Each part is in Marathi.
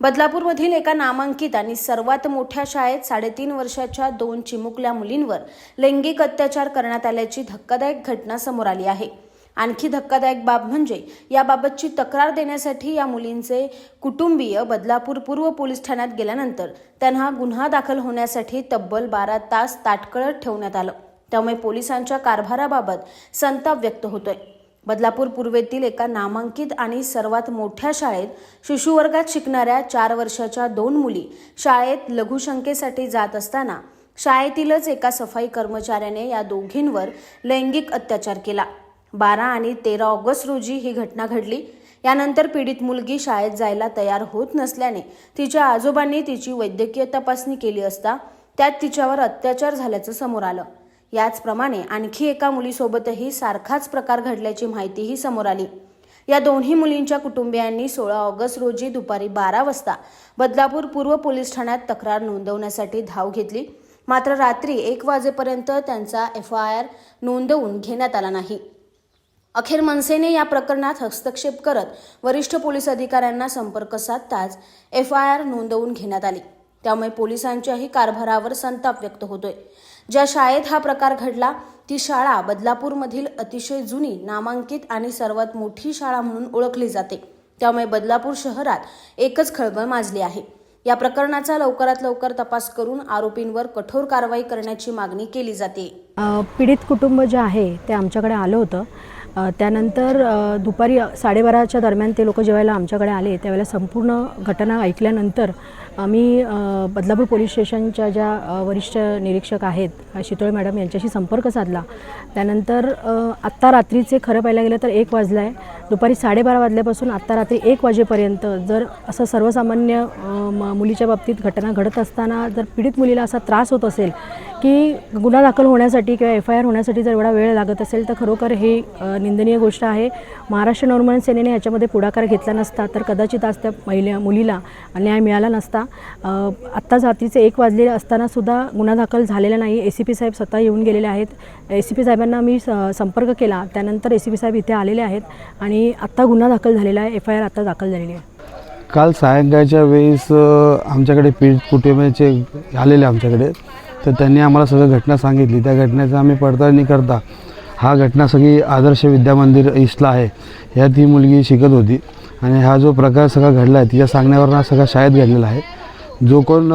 बदलापूरमधील एका नामांकित आणि सर्वात मोठ्या शाळेत साडेतीन वर्षाच्या दोन चिमुकल्या मुलींवर लैंगिक अत्याचार करण्यात आल्याची धक्कादायक घटना समोर आली आहे. आणखी धक्कादायक बाब म्हणजे याबाबतची तक्रार देण्यासाठी या मुलींचे कुटुंबीय बदलापूर पूर्व पोलीस ठाण्यात गेल्यानंतर त्यांना गुन्हा दाखल होण्यासाठी तब्बल बारा तास ताटकळत ठेवण्यात आलं. त्यामुळे पोलिसांच्या कारभाराबाबत संताप व्यक्त होतोय. बदलापूर पूर्वेतील एका नामांकित आणि सर्वात मोठ्या शाळेत शिशुवर्गात शिकणाऱ्या चार वर्षाच्या दोन मुली शाळेत लघुशंकेसाठी जात असताना शाळेतीलच एका सफाई कर्मचाऱ्याने या दोघींवर लैंगिक अत्याचार केला. बारा आणि तेरा ऑगस्ट रोजी ही घटना घडली. यानंतर पीडित मुलगी शाळेत जायला तयार होत नसल्याने तिच्या आजोबांनी तिची वैद्यकीय तपासणी केली असता त्यात तिच्यावर अत्याचार झाल्याचं समोर आलं. याचप्रमाणे आणखी एका मुलीसोबतही सारखाच प्रकार घडल्याची माहितीही समोर आली. या दोन्ही मुलींच्या कुटुंबियांनी सोळा ऑगस्ट रोजी दुपारी बारा वाजता बदलापूर पूर्व पोलीस ठाण्यात तक्रार नोंदवण्यासाठी धाव घेतली. मात्र रात्री एक वाजेपर्यंत त्यांचा एफ आय आर नोंदवून घेण्यात आला नाही. अखेर मनसेने या प्रकरणात हस्तक्षेप करत वरिष्ठ पोलीस अधिकाऱ्यांना संपर्क साधताच एफ आय आर नोंदवून घेण्यात आली. त्यामुळे पोलिसांच्याही कारभारावर संताप व्यक्त होतोय. ज्या शाळेत हा प्रकार घडला ती शाळा बदलापूरमधील अतिशय जुनी नामांकित आणि सर्वात मोठी शाळा म्हणून ओळखली जाते. त्यामुळे बदलापूर शहरात एकच खळबळ माजली आहे. या प्रकरणाचा लवकरात लवकर तपास करून आरोपींवर कठोर कारवाई करण्याची मागणी केली जाते. पीडित कुटुंब जे आहे ते आमच्याकडे आलं होतं. त्यानंतर दुपारी साडेबाराच्या दरम्यान ते लोक जेवायला आमच्याकडे आले त्यावेळेला संपूर्ण घटना ऐकल्यानंतर आम्ही बदलापूर पोलीस स्टेशनच्या ज्या वरिष्ठ निरीक्षक आहेत शितोळे मॅडम यांच्याशी संपर्क साधला. त्यानंतर आत्ता रात्रीचे खरं पाहायला गेलं तर एक वाजला आहे दुपारी साडेबारा वाजल्यापासून आत्ता रात्री एक वाजेपर्यंत जर असं सर्वसामान्य म- मुलीच्या बाबतीत घटना घडत असताना जर पीडित मुलीला असा त्रास होत असेल की गुन्हा दाखल होण्यासाठी किंवा एफ आय आर होण्यासाठी जर एवढा वेळ लागत असेल तर खरोखर हे निंदनीय गोष्ट आहे. महाराष्ट्र नवनिर्माण सेनेने याच्यामध्ये पुढाकार घेतला नसता तर कदाचित आज त्या महिला मुलीला न्याय मिळाला नसता. आत्ता आत्ताच एक वाजले असतानासुद्धा गुन्हा दाखल झालेला नाही. ए सी पी साहेब स्वतः येऊन गेलेले आहेत. ए सी पी साहेबांना मी स- संपर्क केला. त्यानंतर ए सी पी साहेब इथे आलेले आहेत आणि आत्ता गुन्हा दाखल झालेला आहे. एफ आय आर आत्ता दाखल झालेली आहे. काल सायंकाळच्या वेळेस आमच्याकडे पीठ कुटुंबाचे आलेले आमच्याकडे. तर त्यांनी आम्हाला सगळं घटना सांगितली. त्या घटनेचं आम्ही पडताळणी करता. हा घटना सगळी आदर्श विद्या मंदिर ईस्टला आहे. ह्यात ही मुलगी शिकत होती आणि हा जो प्रकार सगळा घडला आहे तिच्या सांगण्यावरून हा सगळा शाळेत घडलेला आहे. जो कोण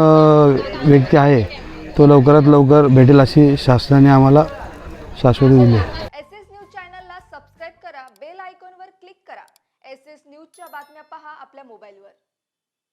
व्यक्ती आहे तो लवकरात लवकर भेटेल अशी शासनाने आम्हाला शाश्वती दिली आहे. एस एस न्यूज चॅनलला सबस्क्राईब करा बेल आयकॉनवर क्लिक करा. एस एस न्यूजच्या बातम्या पहा आपल्या मोबाईलवर.